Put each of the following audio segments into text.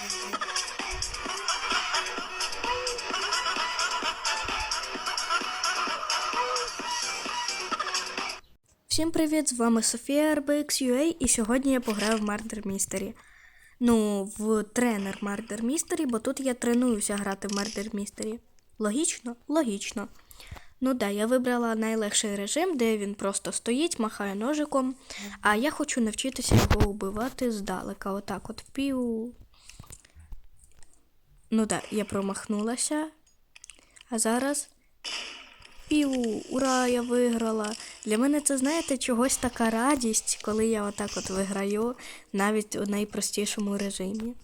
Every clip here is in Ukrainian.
Всім привіт! З вами Софія RBX.UA і сьогодні я пограю в Murder Mystery. Ну, в тренер Murder Mystery, бо тут я тренуюся грати в Murder Mystery. Логічно? Логічно. Ну да, я вибрала найлегший режим, де він просто стоїть, махає ножиком, а я хочу навчитися його вбивати здалека. Отак от пів. Ну да, я промахнулася. А зараз Піу, ура, я виграла. Для мене це, знаєте, чогось така радість, коли я отак от виграю, навіть у найпростішому режимі.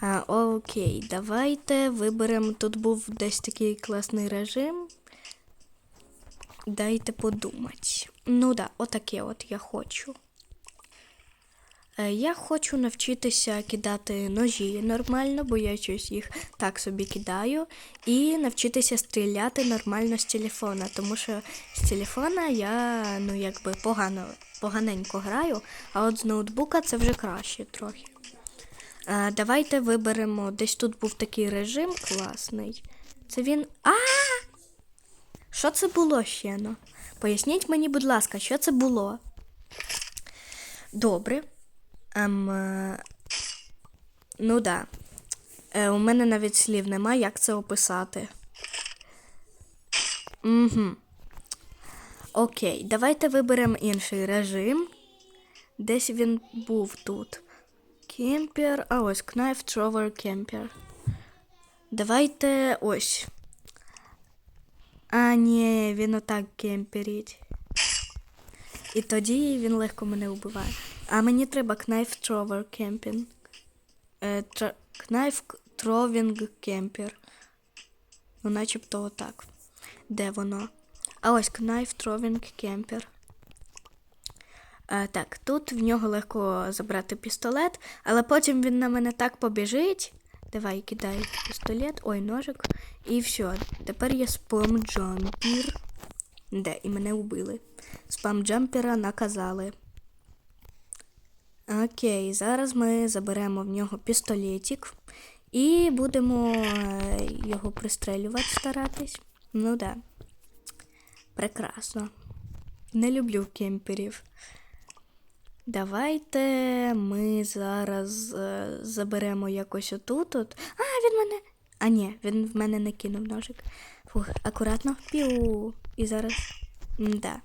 А, окей, давайте виберемо. Тут був десь такий класний режим. Дайте подумати. Ну да, отаке от я хочу. Е, Я хочу навчитися кидати ножі нормально, бо я щось їх так собі кидаю. І навчитися стріляти нормально з телефона, тому що з телефона я ну якби погано, поганенько граю, а от з ноутбука це вже краще трохи. Е, Давайте виберемо. Десь тут був такий режим класний. Це він. А! Що це було ще? Ну? Поясніть мені, будь ласка, що це було? Добре. Ем, е, ну да. Е, у мене навіть слів нема, як це описати. Угу. Окей, давайте виберемо інший режим. Десь він був тут. Кемпер. А ось Knife Thrower Кемпер. Давайте ось. А, ні, він отак кемперить. І тоді він легко мене вбиває. А мені треба Knife Thrower Camping. Е. Knife Throwing Camper. Ну, начебто отак. Де воно? А ось Knife Throwing Camper. Е, так, тут в нього легко забрати пістолет, але потім він на мене так побіжить. Давай, кидай пістолет, ой, ножик. І все. Тепер є спам джампір. Де, і мене вбили. Спам джампера наказали. Окей, зараз ми заберемо в нього пістолетик і будемо е, його пристрелювати, старатись. Ну да. Прекрасно. Не люблю кемперів. Давайте ми зараз е, заберемо якось отут. От. А, він мене. А, ні, він в мене не кинув ножик. Фух, акуратно. Піу. І зараз. Да.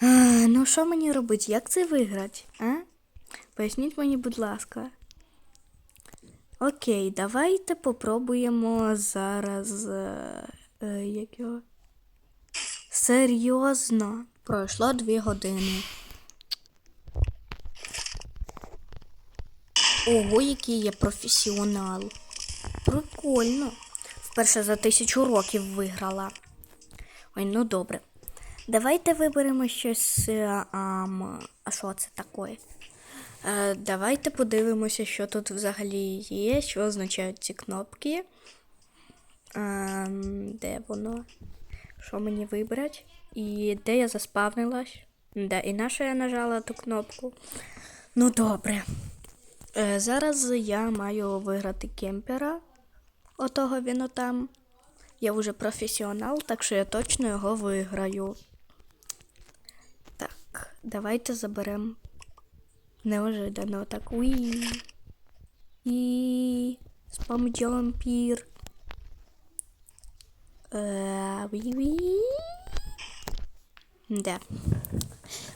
А, ну, що мені робити? Як це виграти? А? Поясніть мені, будь ласка. Окей, давайте попробуємо зараз. Е, е, як його? Серйозно. Пройшло дві години. Ого, який я професіонал. Прикольно. Вперше за тисячу років виграла. Ой, ну добре. Давайте виберемо щось. е, ам, а що це таке? Е, давайте подивимося, що тут взагалі є, що означають ці кнопки. Ем, де воно? Що мені вибрати? І де я заспавнилась? Де і на що я нажала ту кнопку? Ну добре. Е, зараз я маю виграти кемпера. Отого він там. Я вже професіонал, так що я точно його виграю. Так, давайте заберемо неожиданно так. Уі. І спам джампір. Е, Уі-ві. Де?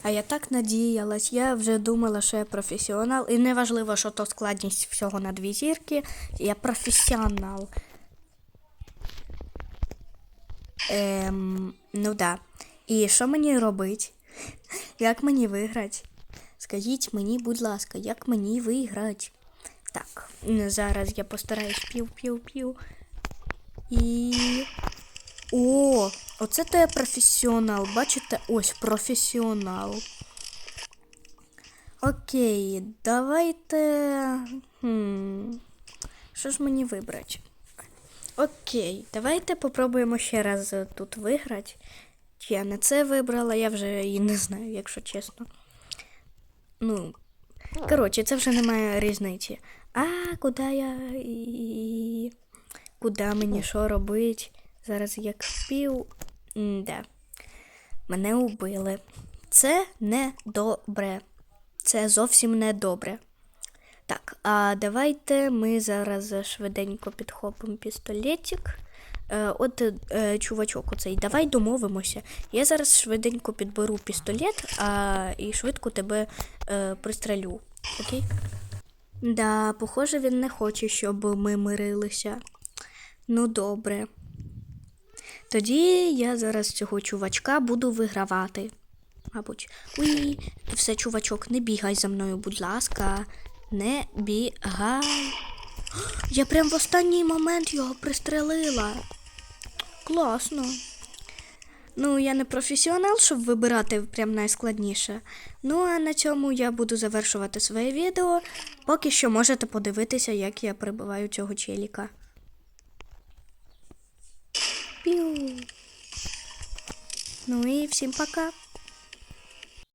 А я так надіялась, я вже думала, що я професіонал. І неважливо, що то складність всього на дві зірки. Я професіонал. Ем, ну да. І що мені робити? Як мені виграти? Скажіть мені, будь ласка, як мені виграти? Так, зараз я постараюсь пів-пів-пів. І. О, оце то я професіонал. Бачите, ось професіонал. Окей, давайте. Хм. Що ж мені вибрати? Окей, давайте попробуємо ще раз тут виграти. Я не це вибрала, я вже і не знаю, якщо чесно. Ну, Коротше, це вже немає різниці. А куди я і. Куди мені що робить? Зараз як впів. Де? Мене убили. Це не добре. Це зовсім не добре. Так, а давайте ми зараз швиденько підхопимо пістолетик. Е, от е, чувачок оцей, давай домовимося. Я зараз швиденько підберу пістолет а, і швидко тебе е, пристрелю. Окей? Да, похоже, він не хоче, щоб ми мирилися. Ну, добре. Тоді я зараз цього чувачка буду вигравати. Мабуть. Уй, все, чувачок, не бігай за мною, будь ласка. Не бігай. Я прям в останній момент його пристрелила. Класно. Ну, я не професіонал, щоб вибирати прям найскладніше. Ну, а на цьому я буду завершувати своє відео. Поки що можете подивитися, як я прибиваю цього челіка. Ну і всім пока.